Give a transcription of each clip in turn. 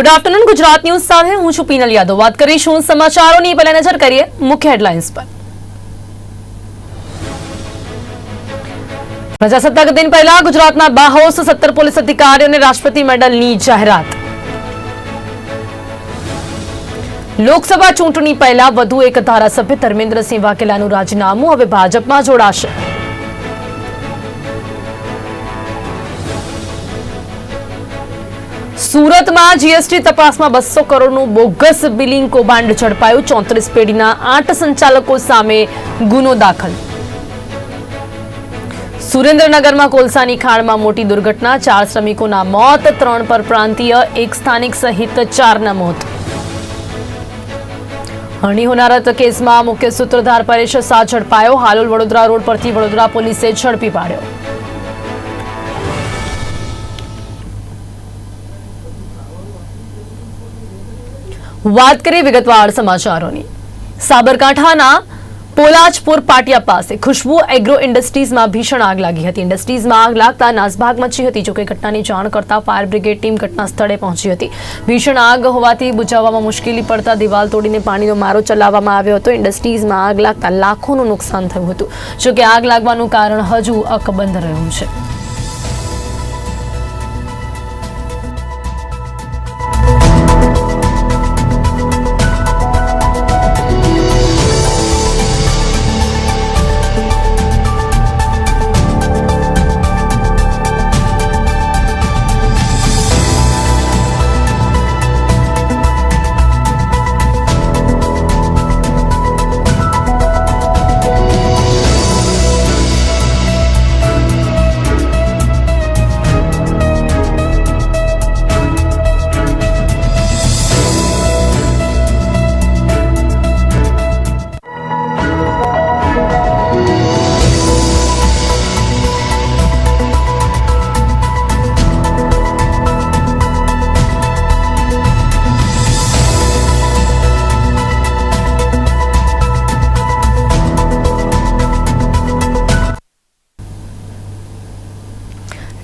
Good afternoon Gujarat news સાથે હું છું પીનલ યાદવ. વાત કરીશું સમાચારોની. પહેલા નજર કરીએ મુખ્ય હેડલાઇન્સ પર. પ્રજાસત્તાક દિન પહેલા ગુજરાતના બાહોસ સત્તર પોલીસ અધિકારીઓને રાષ્ટ્રપતિ મેડલની જાહેરાત. લોકસભા ચૂંટણી પહેલા વધુ એક ધારાસભ્ય ધર્મેન્દ્રસિંહ વાઘેલાનું રાજીનામું. હવે ભાજપમાં જોડાશે. સુરતમાં જીએસટી તપાસમાં બસો કરોડનું બોગસ બિલિંગ કૌભાંડ ઝડપાયું. ચોત્રીસ પેઢીના આઠ સંચાલકો સામે ગુનો દાખલ. સુરેન્દ્રનગરમાં કોલસાની ખાણમાં મોટી દુર્ઘટના. ચાર શ્રમિકોના મોત, ત્રણ પર પ્રાંતીય, એક સ્થાનિક સહિત ચારના મોત. હણી હોનારત કેસમાં મુખ્ય સૂત્રધાર પરેશ શાહ ઝડપાયો. હાલોલ વડોદરા રોડ પરથી વડોદરા પોલીસે ઝડપી પાડ્યો. વાત કરીએ વિગતવાર સમાચારોની. સાબરકાંઠાના પોલાજપુર પાટિયા પાસે ખુશ્બુ એગ્રો ઇન્ડસ્ટ્રીઝમાં ભીષણ આગ લાગી હતી. ઇન્ડસ્ટ્રીઝમાં આગ લાગતા નાસભાગ મચી હતી. જોકે ઘટનાની જાણ કરતા ફાયર બ્રિગેડ ટીમ ઘટના સ્થળે પહોંચી હતી. ભીષણ આગ હોવાથી બુજાવવામાં મુશ્કેલી પડતા દિવાલ તોડીને પાણીનો મારો ચલાવવામાં આવ્યો હતો. ઇન્ડસ્ટ્રીઝમાં આગ લાગતા લાખોનું નુકસાન થયું હતું. જોકે આગ લાગવાનું કારણ હજુ અકબંધ રહ્યું છે.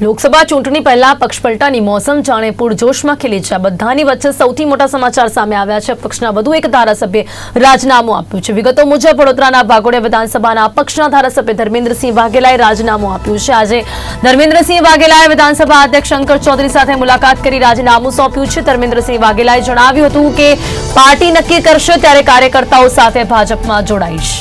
લોકસભા ચૂંટણી પહેલા પક્ષપલટાની મોસમ જાણે પૂરજોશમાં ખીલી છે. બધાની વચ્ચે સૌથી મોટા સમાચાર સામે આવ્યા છે. પક્ષના વધુ એક ધારાસભ્યે રાજીનામું આપ્યું છે. વિગતો મુજબ, વડોદરાના વાઘોડિયા વિધાનસભાના પક્ષના ધારાસભ્ય ધર્મેન્દ્રસિંહ વાઘેલાએ રાજીનામું આપ્યું છે. આજે ધર્મેન્દ્રસિંહ વાઘેલાએ વિધાનસભા અધ્યક્ષ શંકર ચૌધરી સાથે મુલાકાત કરી રાજીનામું સોંપ્યું છે. ધર્મેન્દ્રસિંહ વાઘેલાએ જણાવ્યું હતું કે, પાર્ટી નક્કી કરશે ત્યારે કાર્યકર્તાઓ સાથે ભાજપમાં જોડાઈશ.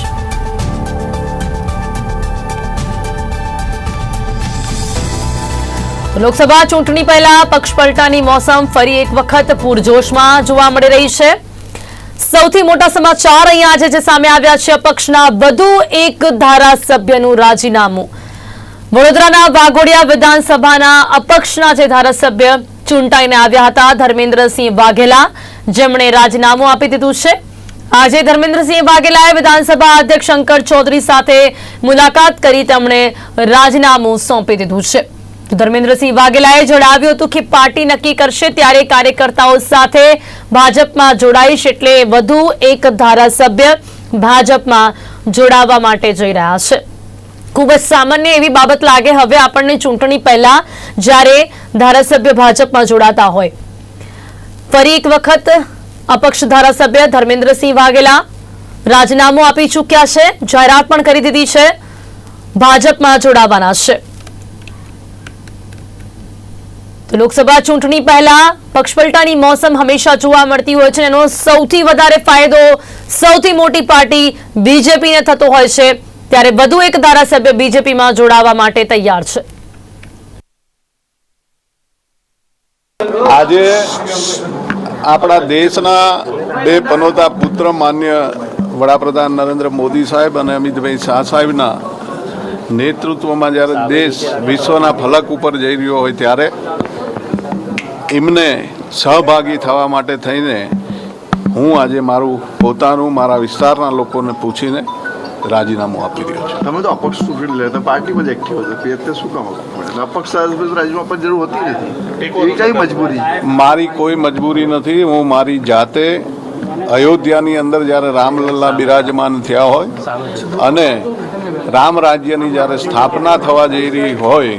લોકસભા ચૂંટણી પહેલા પક્ષપલટાની મોસમ ફરી એક વખત પૂરજોશમાં જોવા મળી રહી છે. સૌથી મોટા સમાચાર અહીંયા આજે જે સામે આવ્યા છે, પક્ષના વધુ એક ધારાસભ્યનું રાજીનામું. વડોદરાના વાઘોડિયા વિધાનસભાના અપક્ષના જે ધારાસભ્ય ચૂંટાઈને આવ્યા હતા, ધર્મેન્દ્રસિંહ વાઘેલા, જેમણે રાજીનામું આપી દીધું છે. આજે ધર્મેન્દ્રસિંહ વાઘેલાએ વિધાનસભા અધ્યક્ષ શંકર ચૌધરી સાથે મુલાકાત કરી તેમણે રાજીનામું સોંપી દીધું છે. ધર્મેન્દ્રસિંહ વાઘેલાએ જણાવ્યું હતું કે પાર્ટી નક્કી કરશે ત્યારે કાર્યકર્તાઓ સાથે ભાજપમાં જોડાઈશ એટલે વધુ એક ધારાસભ્ય ભાજપમાં જોડાવા માટે જઈ રહ્યા છે. ખૂબ જ સામાન્ય એવી બાબત લાગે હવે આપણને ચૂંટણી પહેલા જ્યારે ધારાસભ્ય ભાજપમાં જોડાતા હોય. ફરી એક વખત અપક્ષ ધારાસભ્ય ધર્મેન્દ્રસિંહ વાઘેલા રાજીનામું આપી ચૂક્યા છે. જાહેરાત પણ કરી દીધી છે. ભાજપમાં જોડાવાના છે. તો લોકસભા ચૂંટણી પહેલા પક્ષપલટાની મોસમ હંમેશા જોવા મળતી હોય છે એનો સૌથી વધારે ફાયદો સૌથી મોટી પાર્ટી બીજેપીને થતો હોય છે. ત્યારે વધુ એક ધારાસભ્ય બીજેપીમાં જોડાવા માટે તૈયાર છે. આજે આપણા દેશના બે પનોતા પુત્ર માન્ય વડાપ્રધાન નરેન્દ્ર મોદી સાહેબ અને અમિતભાઈ શાહ સાહેબના નેતૃત્વમાં જ્યારે દેશ વિશ્વના ફલક ઉપર જઈ રહ્યો હોય ત્યારે એમને સહભાગી થવા માટે થઈને હું આજે મારું પોતાનું મારા વિસ્તારના લોકોને પૂછીને રાજીનામું આપી રહ્યો છું. તમે તો અપક્ષ ચૂંટણી લેતા પાર્ટીમાં જ એક્ટિવ હતો. અત્યારે શું કામ અપક્ષ સાહેબ પણ જરૂર હતી નથી. કઈ મજબૂરી? મારી કોઈ મજબૂરી નથી. હું મારી જાતે અયોધ્યાની અંદર જ્યારે રામલલ્લા બિરાજમાન થયા હોય અને રામ રાજ્યની જ્યારે સ્થાપના થવા જઈ રહી હોય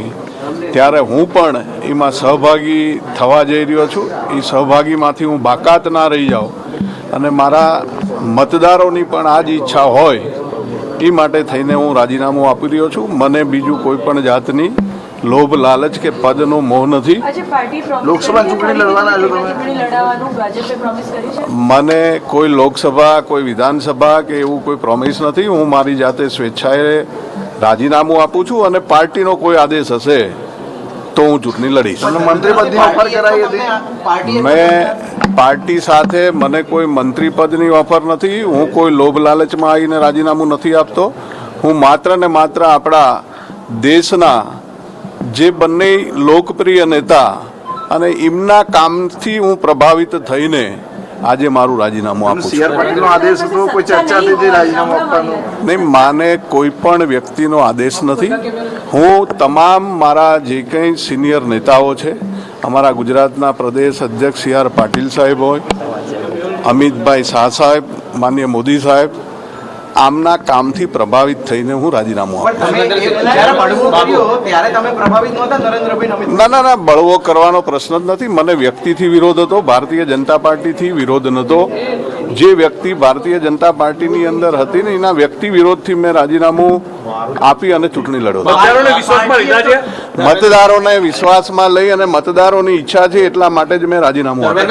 ત્યારે હું પણ એમાં સહભાગી થવા જઈ રહ્યો છું. એ સહભાગીમાંથી હું બાકાત ના રહી જાઉં. અને મારા મતદારોની પણ આ જ ઈચ્છા હોય એ માટે થઈને હું રાજીનામું આપી રહ્યો છું. મને બીજું કોઈ પણ જાતની લોભ લાલચ કે પદનો મોહ નથી. લોકસભા ચૂંટણી લડવાના છો તમે? ચૂંટણી લડાવવાનું ભાજપે promise કરી છે? મને કોઈ લોકસભા કોઈ વિધાનસભા કે એવું કોઈ પ્રોમિસ નથી. હું મારી જાતે સ્વેચ્છાએ રાજીનામું આપું છું અને પાર્ટીનો કોઈ આદેશ હશે તો હું ચૂંટણી લડીશ. મેં પાર્ટી સાથે મને કોઈ મંત્રી પદની ઓફર નથી. હું કોઈ લોભ લાલચમાં આવીને રાજીનામું નથી આપતો. હું માત્ર ને માત્ર આપણા દેશના જે બંને લોકપ્રિય નેતા અને એમના કામથી હું પ્રભાવિત થઈને આજે મારું રાજીનામું આપું છું. આદેશ હતો? કોઈ ચર્ચા હતી રાજીનામું આપવાનું? નહીં માને કોઈ પણ વ્યક્તિનો આદેશ નથી. હું તમામ મારા જે કંઈ સિનિયર નેતાઓ છે અમારા ગુજરાતના પ્રદેશ અધ્યક્ષ સી આર પાટીલ સાહેબ હોય અમિતભાઈ શાહ સાહેબ માન્ય મોદી સાહેબ આમના કામથી પ્રભાવિત થઈને હું રાજીનામું આપું. તમે જ્યારે બળવો કર્યો ત્યારે તમે પ્રભાવિત નહોતા નરેન્દ્રભાઈ અમિત ના ના ના બળવો કરવાનો પ્રશ્ન જ નથી. મને વ્યક્તિથી વિરોધ હતો ભારતીય જનતા પાર્ટીથી વિરોધ નહોતો. જે વ્યક્તિ ભારતીય જનતા પાર્ટીની અંદર હતી ને એના વ્યક્તિ વિરોધથી મેં રાજીનામું આપી અને ચૂંટણી લડ્યો મતદારોને વિશ્વાસમાં લીધા છે? મતદારોને વિશ્વાસમાં લઈ અને મતદારોની ઈચ્છા છે એટલા માટે જ મેં રાજીનામું આપ્યું.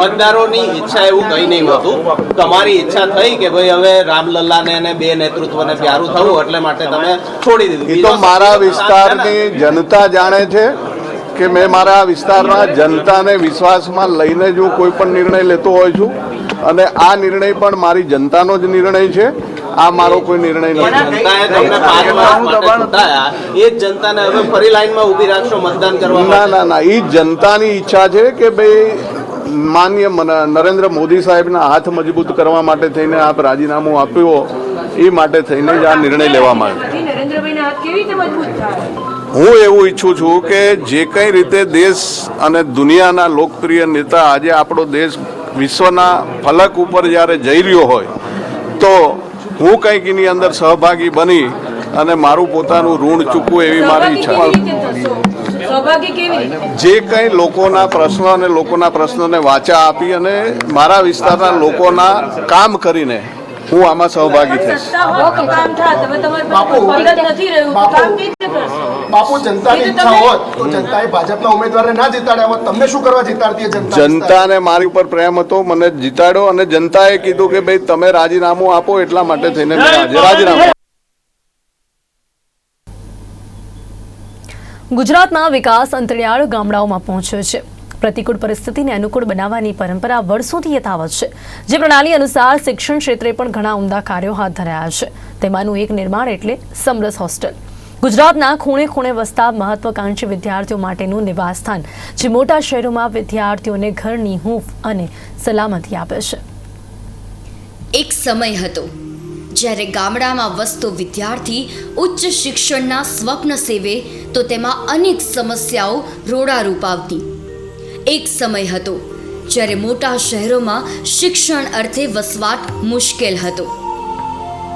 મતદારોની ઈચ્છા એવું કઈ નહીં હતું. તમારી ઈચ્છા થઈ કે ભાઈ હવે રામલલ્લાને અને બે નેતૃત્વને પ્યારું થવું એટલે માટે તમે છોડી દીધું. એ તો મારા વિસ્તારની જનતા જાણે છે કે મેં મારા વિસ્તારના જનતાને વિશ્વાસમાં લઈને જ હું કોઈ પણ નિર્ણય લેતો હોઉં છું. અને આ નિર્ણય પણ મારી જનતાનો જ નિર્ણય છે. આ મારો કોઈ નિર્ણય નથી. જનતાએ તમને પાંચ વર્ષ માટે ચૂંટાયા એ જ જનતાને હવે ફરી લાઈનમાં ઊભી રાખશો મતદાન કરવા ના ના ના. એ જનતાની ઈચ્છા છે કે ભાઈ માન્ય મન- નરેન્દ્ર મોદી સાહેબના હાથ મજબૂત કરવા માટે થઈને આપ રાજીનામું આપ્યો એ માટે થઈને જ આ નિર્ણય લેવામાં આવ્યો. હું એવું ઈચ્છું છું કે જે કઈ રીતે દેશ અને દુનિયાના લોકપ્રિય નેતા આજે આપણો દેશ વિશ્વના ફલક ઉપર જ્યારે જઈ રહ્યો હોય તો હું કંઈક એની અંદર સહભાગી બની અને મારું પોતાનું ઋણ ચૂકવું એવી મારી ઈચ્છા. જે કંઈ લોકોના પ્રશ્નો અને લોકોના પ્રશ્નોને વાચા આપી અને મારા વિસ્તારના લોકોના કામ કરીને હું આમાં સહભાગી થઈશ. બાપુ. જનતાની ઈચ્છા હોત તો જનતાએ ભાજપના ઉમેદવારને ના જીતાડ્યા હોત તમને શું કરવા જીતાડતી જનતા જનતાને મારી ઉપર પ્રેમ હતો મને જીતાડ્યો અને જનતાએ કીધું કે ભાઈ તમે રાજીનામું આપો એટલા માટે થઈને રાજીનામું ગુજરાતના વિકાસ અંતરિયાળ ગામડાઓમાં પહોંચ્યો છે. પ્રતિકૂળ પરિસ્થિતિને અનુકૂળ બનાવવાની પરંપરા વર્ષોથી યથાવત છે. જે પ્રણાલી અનુસાર શિક્ષણ ક્ષેત્રે પણ ઘણા ઉમદા કાર્યો હાથ ધરાયા છે. તેમાંનું એક નિર્માણ એટલે સમરસ હોસ્ટેલ. ગુજરાતના ખૂણે ખૂણે વસતા મહત્વાકાંક્ષી વિદ્યાર્થીઓ માટેનું નિવાસસ્થાન, જે મોટા શહેરોમાં વિદ્યાર્થીઓને ઘરની હૂંફ અને સલામતી આપે છે. એક સમય હતો જ્યારે ગામડામાં વસતો વિદ્યાર્થી ઉચ્ચ શિક્ષણના સ્વપ્ન સેવે તો તેમાં અનેક સમસ્યાઓ રોડારૂપ આવતી. એક સમય હતો, જ્યારે મોટા શહેરોમાં શિક્ષણ અર્થે વસવાટ મુશ્કેલ હતો.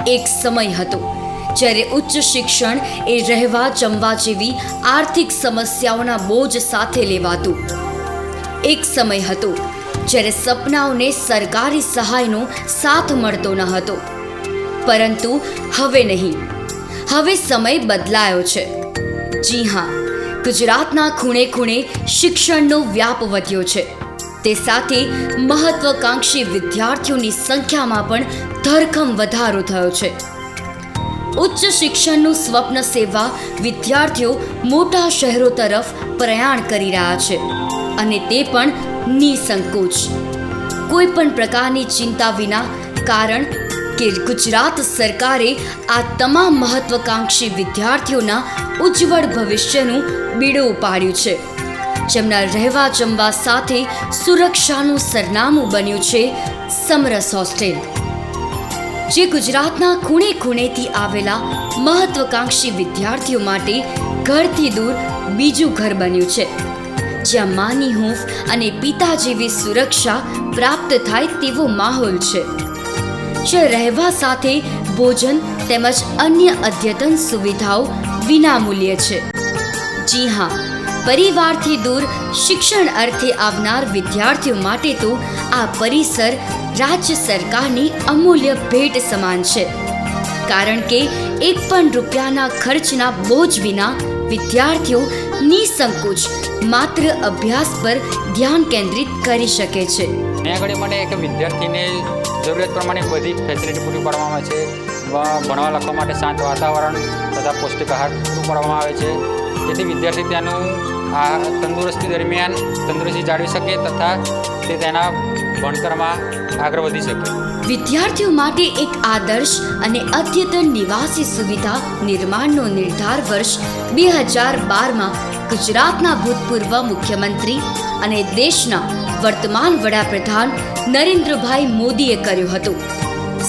એક સમય હતો, જ્યારે ઉચ્ચ શિક્ષણ એ રહેવા જમવા જેવી આર્થિક સમસ્યાઓના બોજ સાથે લેવાતું. એક સમય હતો, જ્યારે સપનાઓને સરકારી સહાયનો સાથ મળતો ન હતો. પરંતુ હવે નહીં. હવે સમય બદલાયો છે. જી હા ગુજરાતના ખૂણે ખૂણે શિક્ષણનો વ્યાપ વધ્યો છે. તે સાથે મહત્વકાંક્ષી વિદ્યાર્થીઓની સંખ્યામાં પણ ધરખમ વધારો થયો છે. ઉચ્ચ શિક્ષણનું સ્વપ્ન સેવા વિદ્યાર્થીઓ મોટા શહેરો તરફ પ્રયાણ કરી રહ્યા છે અને તે પણ નિસંકોચ. કોઈ પણ પ્રકારની ચિંતા વિના કારણ કે ગુજરાત સરકારે આ તમામ મહત્વકાંક્ષી વિદ્યાર્થીઓના ઉજ્જવળ ભવિષ્યનું બીડું ઉપાડ્યું છે. જેમના રહેવા જમવા સાથે સુરક્ષાનું સરનામું બન્યું છે સમરસ હોસ્ટેલ. જે ગુજરાતના ખૂણે ખૂણેથી આવેલા મહત્વકાંક્ષી વિદ્યાર્થીઓ માટે ઘરથી દૂર બીજું ઘર બન્યું છે. જ્યાં માની હૂંફ અને પિતા જેવી સુરક્ષા પ્રાપ્ત થાય તેવો માહોલ છે. જે રહેવા સાથે ભોજન તેમજ અન્ય અદ્યતન સુવિધાઓ વિનામૂલ્ય છે. જી હા, પરિવારથી દૂર શિક્ષણ અર્થે આવનાર વિદ્યાર્થીઓ માટે તો આ પરિસર રાજ્ય સરકારની અમૂલ્ય ભેટ સમાન છે. કારણ કે એક પણ રૂપિયાના ખર્ચના બોજ વિના વિદ્યાર્થીઓ નિસંકોચ માત્ર અભ્યાસ પર ધ્યાન કેન્દ્રિત કરી શકે છે. મને એક વિદ્યાર્થીને જરૂરિયાત પ્રમાણે બધી ફેસિલિટી પૂરી પાડવામાં આવે છે. ભણવા લખવા માટે શાંત વાતાવરણ તથા પૌષ્ટિક આહાર પૂરું પાડવામાં આવે છે. જેથી વિદ્યાર્થી ત્યાંનું આ તંદુરસ્તી દરમિયાન તંદુરસ્તી જાળવી શકે તથા તે તેના ભણતરમાં આગળ વધી શકે. વિદ્યાર્થીઓ માટે એક આદર્શ અને અદ્યતન નિવાસી સુવિધા નિર્માણનો નિર્ધાર વર્ષ બે હજાર બારમાં ગુજરાતના ભૂતપૂર્વ મુખ્યમંત્રી અને દેશના વર્તમાન વડાપ્રધાન નરેન્દ્રભાઈ મોદીએ કર્યું હતું.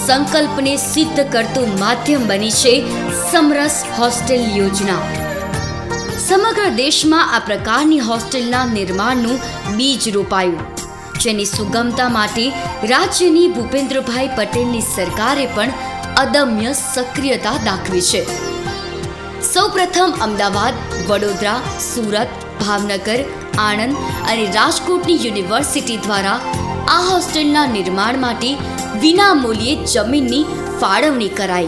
સંકલ્પને સિદ્ધ કરતું માધ્યમ બની છે સમરસ હોસ્ટેલ યોજના. સમગ્ર દેશમાં આ પ્રકારની હોસ્ટેલના નિર્માણનું બીજ રોપાયું. જેની સુગમતા માટે રાજ્યની ભૂપેન્દ્રભાઈ પટેલની સરકારે પણ અદમ્ય સક્રિયતા દાખવી છે. સૌપ્રથમ અમદાવાદ, વડોદરા, સુરત, ભાવનગર આણંદ અને રાજકોટની યુનિવર્સિટી દ્વારા આ હોસ્ટેલના નિર્માણ માટે વિનામૂલ્યે જમીનની ફાળવણી કરાઈ.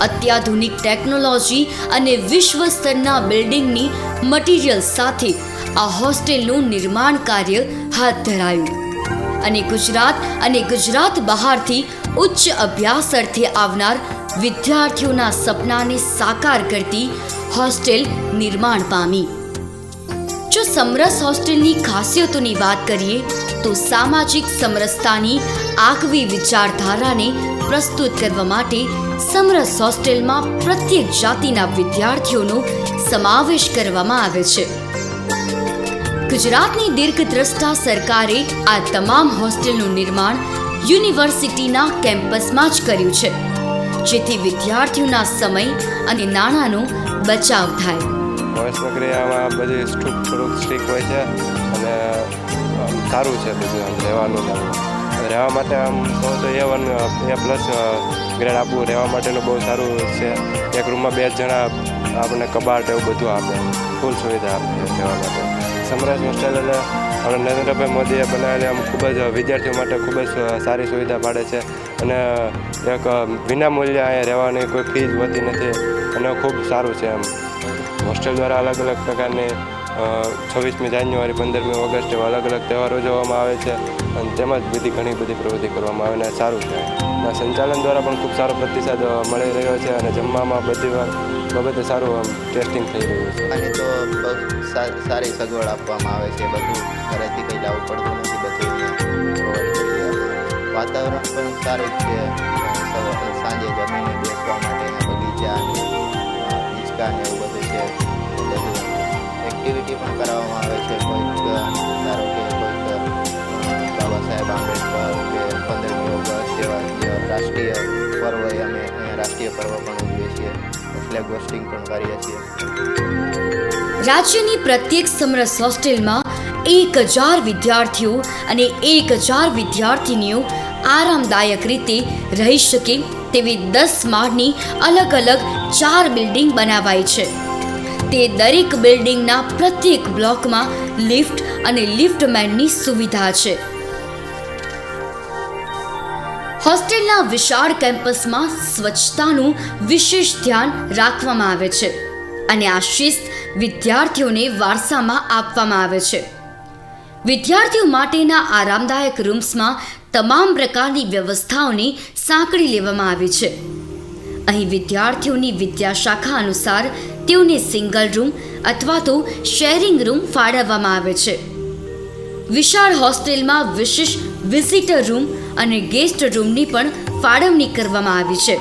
અત્યાધુનિક ટેકનોલોજી અને વિશ્વ સ્તરના બિલ્ડિંગની મટીરીયલ સાથે આ હોસ્ટેલનું નિર્માણ કાર્ય હાથ ધરાયું. અને ગુજરાત અને ગુજરાત બહારથી ઉચ્ચ અભ્યાસ અર્થે આવનાર વિદ્યાર્થીઓના સપનાને સાકાર કરતી હોસ્ટેલ નિર્માણ પામી. જો સમરસ હોસ્ટેલની ખાસિયતોની વાત કરીએ, તો સામાજિક સમરસતાની આગવી વિચારધારાને પ્રસ્તુત કરવા માટે સમરસ હોસ્ટેલમાં પ્રત્યેક જાતિના વિદ્યાર્થીઓનો સમાવેશ કરવામાં આવે છે. ગુજરાતની દીર્ઘદ્રષ્ટા સરકારે આ તમામ હોસ્ટેલનું નિર્માણ યુનિવર્સિટીના કેમ્પસમાં જ કર્યું છે, જેથી વિદ્યાર્થીઓના સમય અને નાણાંનો બચાવ થાય. વર્ષ પ્રક્રિયામાં બધી સ્ટુક થોડુંક સ્ટીક હોય છે. અને સારું છે બધું રહેવાનું રહેવા માટે આમ કહો તો A one, A plus grade આપવું રહેવા માટેનું બહુ સારું છે. એક રૂમમાં બે જ જણા આપણને કબાટ એવું બધું આપે. ફૂલ સુવિધા આપે રહેવા માટે. સમરાજ હોસ્ટેલ એટલે આપણે નરેન્દ્રભાઈ મોદીએ બનાવેલી આમ ખૂબ જ વિદ્યાર્થીઓ માટે ખૂબ જ સારી સુવિધા પાડે છે. અને એક વિના મૂલ્યે અહીંયા રહેવાની કોઈ ફીસ હોતી નથી. અને ખૂબ સારું છે એમ. હોસ્ટેલ દ્વારા અલગ અલગ પ્રકારની છવ્વીસમી જાન્યુઆરી, પંદરમી ઓગસ્ટ એવા અલગ અલગ તહેવારો ઉજવવામાં આવે છે. અને તેમજ બધી ઘણી બધી પ્રવૃત્તિ કરવામાં આવે અને સારું છે. અને સંચાલન દ્વારા પણ ખૂબ સારો પ્રતિસાદ મળી રહ્યો છે અને જમવામાં બધી બાબતે સારું ટેસ્ટિંગ થઈ રહ્યું છે. અને તો સારી સગવડ આપવામાં આવે છે. બધું ઘરેથી કંઈ લાવવું પડતું નથી, બધું. વાતાવરણ પણ સારું છે. સાંજે જમીને બેસવા માટે બગીચા અને હિંચકા ને એવું બધું છે. એક્ટિવિટી પણ કરાવવામાં આવે છે. કોઈક, ધારો કે કોઈક, બાબા સાહેબ આંબેડકર કે પંદરમી ઓગસ્ટ જેવા જે રાષ્ટ્રીય પર્વ અમે રાષ્ટ્રીય પર્વ પણ ઉજવીએ છીએ. ફ્લેગ હોસ્ટિંગ પણ કરીએ છીએ. રાજ્યની પ્રત્યેક સમરસ હોસ્ટેલમાં એક હજાર વિદ્યાર્થીઓ અને એક હજાર વિદ્યાર્થીનીઓ આરામદાયક રીતે રહી શકે તેવી દસ માળની અલગ અલગ ચાર બિલ્ડિંગ બનાવાઈ છે. તે દરેક બિલ્ડિંગના પ્રત્યેક બ્લોકમાં લિફ્ટ અને લિફ્ટમેનની સુવિધા છે. હોસ્ટેલના વિશાળ કેમ્પસમાં સ્વચ્છતાનું વિશેષ ધ્યાન રાખવામાં આવે છે અને આ શિસ્ત વિદ્યાર્થીઓને વારસામાં આપવામાં આવે છે. વિદ્યાર્થીઓ માટેના આરામદાયક રૂમ્સમાં તમામ પ્રકારની વ્યવસ્થાઓને સાંકળી લેવામાં આવી છે. અહીં વિદ્યાર્થીઓની વિદ્યાશાખા અનુસાર તેઓને સિંગલ રૂમ અથવા તો શેરિંગ રૂમ ફાળવવામાં આવે છે. વિશાળ હોસ્ટેલમાં વિશિષ્ટ વિઝિટર રૂમ અને ગેસ્ટ રૂમની પણ ફાળવણી કરવામાં આવી છે.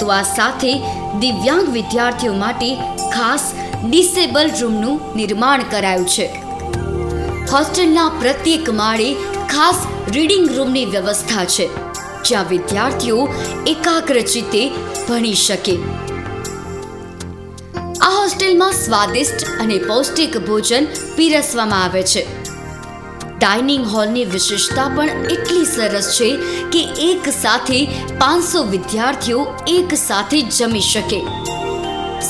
તો આ સાથે દિવ્યાંગ વિદ્યાર્થીઓ માટે ખાસ ડિસેબલ રૂમનું નિર્માણ કરાયું છે. હોસ્ટેલના પ્રત્યેક માળે ખાસ રીડિંગ રૂમની વ્યવસ્થા છે, જ્યાં વિદ્યાર્થીઓ એકાગ્ર ચિત્તે ભણી શકે. આ સ્વાદિષ્ટ અને પૌષ્ટિક ભોજન પીરસવામાં આવે છે. ડાઇનિંગ હોલની વિશેષતા પણ એટલી સરસ છે કે એક સાથે પાંચસો વિદ્યાર્થીઓ એક સાથે જમી શકે.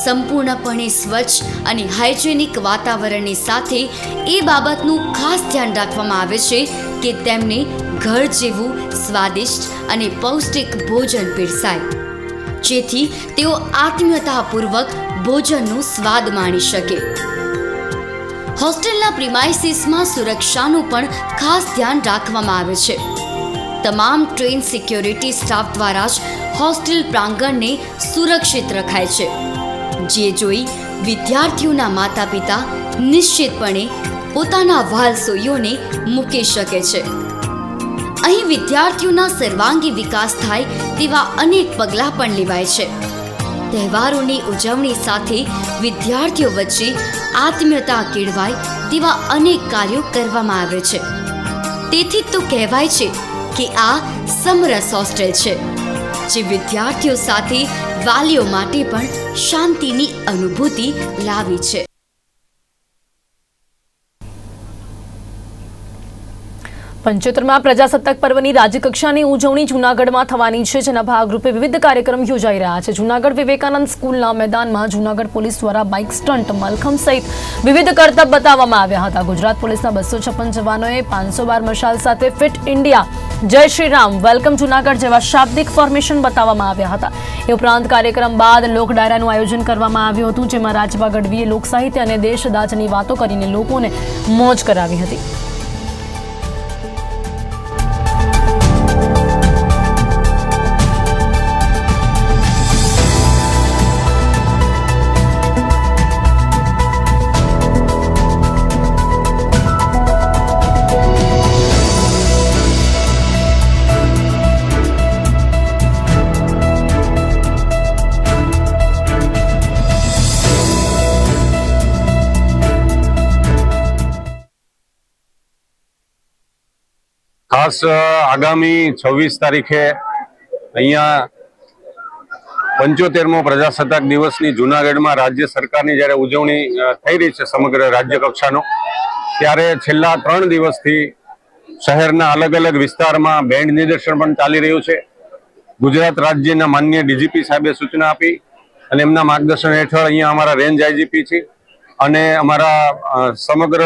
સંપૂર્ણપણે સ્વચ્છ અને હાઇજેનિક વાતાવરણની સાથે એ બાબતનું ખાસ ધ્યાન રાખવામાં આવે છે કે તેમને ઘર જેવું સ્વાદિષ્ટ અને પૌષ્ટિક ભોજન પીરસાય. જેથી તેઓ આત્મીયતાપૂર્વક ભોજનનો સ્વાદ માણી શકે. હોસ્ટેલના પ્રિમાઇસીસમાં સુરક્ષાનું પણ ખાસ ધ્યાન રાખવામાં આવે છે. તમામ ટ્રેન સિક્યોરિટી સ્ટાફ દ્વારા જ હોસ્ટેલ પ્રાંગણને સુરક્ષિત રખાય છે. જે જોઈ વિદ્યાર્થીઓના માતા પિતા નિશ્ચિતપણે પોતાના વાલસોઈઓને મૂકી શકે છે. અહીં વિદ્યાર્થીઓના સર્વાંગી વિકાસ થાય તેવા અનેક પગલાં પણ લેવાય છે. તહેવારોની ઉજવણી સાથે વિદ્યાર્થીઓ વચ્ચે આત્મીયતા કેળવાય તેવા અનેક કાર્યો કરવામાં આવે છે. તેથી તો કહેવાય છે કે આ સમરસ હોસ્ટેલ છે, જે વિદ્યાર્થીઓ સાથે વાલીઓ માટે પણ શાંતિની અનુભૂતિ લાવી છે. પંચોતેરમાં પ્રજાસત્તાક પર્વની રાજ્યકક્ષાની ઉજવણી જૂનાગઢમાં થવાની છે, જેના ભાગરૂપે વિવિધ કાર્યક્રમ યોજાઈ રહ્યા છે. જૂનાગઢ વિવેકાનંદ સ્કૂલના મેદાનમાં જૂનાગઢ પોલીસ દ્વારા બાઇક સ્ટન્ટ મલખમ સહિત વિવિધ કરતબ બતાવવામાં આવ્યા હતા. ગુજરાત પોલીસના બસો છપ્પન જવાનોએ પાંચસો બાર મશાલ સાથે ફિટ ઇન્ડિયા. જય શ્રી રામ. વેલકમ જૂનાગઢ જેવા શાબ્દિક ફોર્મેશન બતાવવામાં આવ્યા હતા. એ ઉપરાંત કાર્યક્રમ બાદ લોક ડાયરાનું આયોજન કરવામાં આવ્યું હતું, જેમાં રાજભા ગઢવીએ લોકસાહિત્ય અને દેશદાજની વાતો કરીને લોકોને મોજ કરાવી હતી. ખાસ આગામી છવ્વીસ તારીખે અહીંયા પંચોતેરમો પ્રજાસત્તાક દિવસની જૂનાગઢમાં રાજ્ય સરકારની જ્યારે ઉજવણી થઈ રહી છે સમગ્ર રાજ્ય કક્ષાનો, ત્યારે છેલ્લા ત્રણ દિવસથી શહેરના અલગ અલગ વિસ્તારમાં બેન્ડ નિદર્શન પણ ચાલી રહ્યું છે. ગુજરાત રાજ્યના માન્ય ડીજીપી સાહેબે સૂચના આપી અને એમના માર્ગદર્શન હેઠળ અહીંયા અમારા રેન્જ આઈજીપી છે. અને અમારા સમગ્ર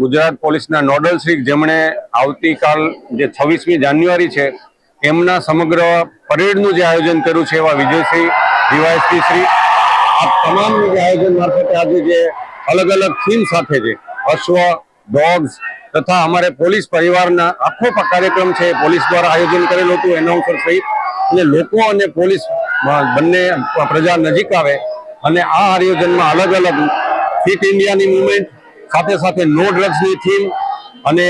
ગુજરાત પોલીસના નોડલ શ્રી જેમણે આવતીકાલ જે છવ્વીસમી જાન્યુઆરી છે, એમના સમગ્ર પરેડનું જે આયોજન કર્યું છે એવા વિજયશ્રી, ડીવાયએસપી શ્રી આ તમામનું જે આયોજન મારફતે આજે જે અલગ અલગ થીમ સાથે છે અશ્વ, ડોગ્સ તથા અમારે પોલીસ પરિવારના આખો કાર્યક્રમ છે પોલીસ દ્વારા આયોજન કરેલું હતું, એનાઉન્સર સહિત. અને લોકો અને પોલીસ બંને પ્રજા નજીક આવે અને આ આયોજનમાં અલગ અલગ ફિટ ઇન્ડિયાની મુવમેન્ટ, સાથે સાથે નો ડ્રગ્સની થીમ અને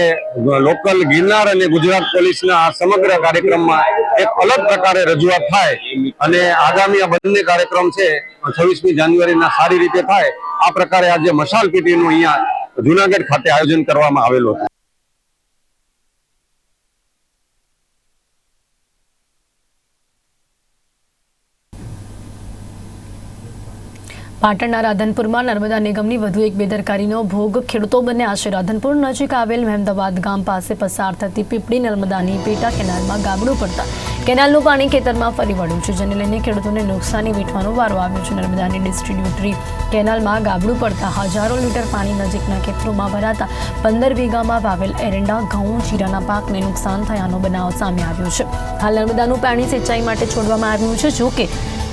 લોકલ ગિરનાર અને ગુજરાત પોલીસના આ સમગ્ર કાર્યક્રમમાં એક અલગ પ્રકારે રજૂઆત થાય અને આગામી આ બંને કાર્યક્રમ છે, છવ્વીસમી જાન્યુઆરીના સારી રીતે થાય, આ પ્રકારે આજે મશાલ પીટીનું અહીંયા જુનાગઢ ખાતે આયોજન કરવામાં આવેલું પાટણના રાધનપુરમાં નર્મદા નિગમની વધુ એક બેદરકારીનો ભોગ ખેડૂતો બન્યા છે. રાધનપુર નજીક આવેલ મહેમદાવાદ ગામ પાસે પસાર થતી પીપળી નર્મદાની પેટા કેનાલમાં ગાબડું પડતા કેનાલનું પાણી ખેતરમાં ફરી વળ્યું છે, જેને લઈને ખેડૂતોને નુકસાની વેઠવાનો વારો આવ્યો છે. નર્મદાની ડિસ્ટ્રીબ્યુટરી કેનાલમાં ગાબડું પડતા હજારો લીટર પાણી નજીકના ખેતરોમાં ભરાતા પંદર વીઘામાં વાવેલ એરંડા, ઘઉં, જીરાના પાકને નુકસાન થયાનો બનાવ સામે આવ્યો છે. હાલ નર્મદાનું પાણી સિંચાઈ માટે છોડવામાં આવ્યું છે. જોકે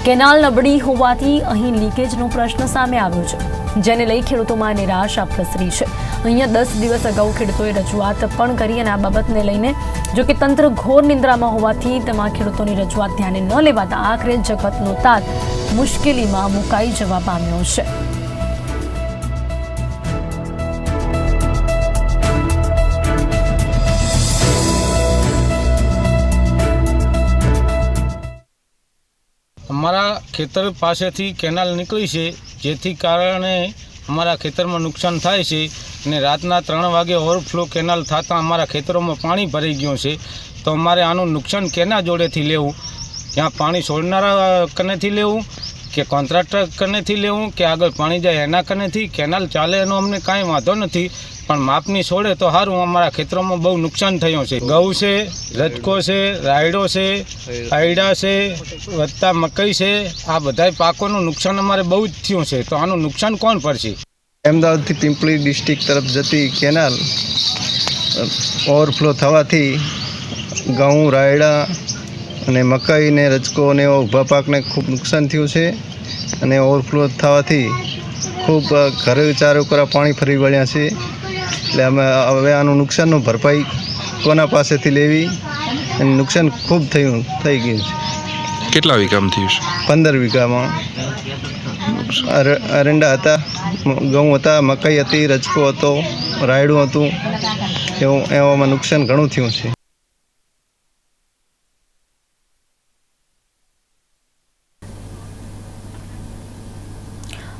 કેનાલ નબળી હોવાથી અહીં લીકેજનો પ્રશ્ન સામે આવ્યો છે, જેને લઈ ખેડૂતોમાં નિરાશા પ્રસરી છે. અહીંયા દસ દિવસ અગાઉ ખેડૂતોએ રજૂઆત પણ કરી અને આ બાબતને લઈને જો કે તંત્ર ઘોર નિંદ્રામાં હોવાથી તેમાં ખેડૂતોની રજૂઆત ધ્યાને ન લેવાતા આખરે જગતનો તાત મુશ્કેલીમાં મુકાઈ જવા પામ્યો છે. અમારા ખેતર પાસેથી કેનાલ નીકળી છે, જેથી કારણે અમારા ખેતરમાં નુકસાન થાય છે અને રાતના ત્રણ વાગે ઓવરફ્લો કેનાલ થતાં અમારા ખેતરોમાં પાણી ભરાઈ ગયું છે. તો અમારે આનું નુકસાન કેના જોડેથી લેવું? ત્યાં પાણી છોડનારા કનેથી લેવું? કે કોન્ટ્રાક્ટર કનેથી લેવું? કે આગળ પાણી જાય એના કનેથી? કેનાલ ચાલે એનો અમને કાંઈ વાંધો નથી. પણ માપની છોડે તો સારું અમારા ખેતરોમાં બહુ નુકસાન થયું છે. ઘઉં છે, રજકો છે, રાયડો છે, આયડા છે વત્તા મકઈ છે, આ બધા પાકોનું નુકસાન અમારે બહુ જ થયું છે. તો આનું નુકસાન કોણ પડશે અમદાવાદથી પિંપળી ડિસ્ટ્રિક્ટ તરફ જતી કેનાલ ઓવરફ્લો થવાથી ઘઉં, રાયડા અને મકાઈ ને રજકો ને એવા ઊભા પાકને ખૂબ નુકસાન થયું છે અને ઓવરફ્લો થવાથી ખૂબ ઘરે ચારો ઉપર પાણી ફરી વળ્યા છે. એટલે અમે હવે આનું નુકસાનનું ભરપાઈ કોના પાસેથી લેવી અને નુકસાન ખૂબ થયું થઈ ગયું છે. કેટલા વીઘામાં થયું છે? પંદર વીઘામાં. અરંડા હતા ઘઉં હતા મકાઈ હતી રજકો હતો રાયડું હતું. એવું એવામાં નુકસાન ઘણું થયું છે.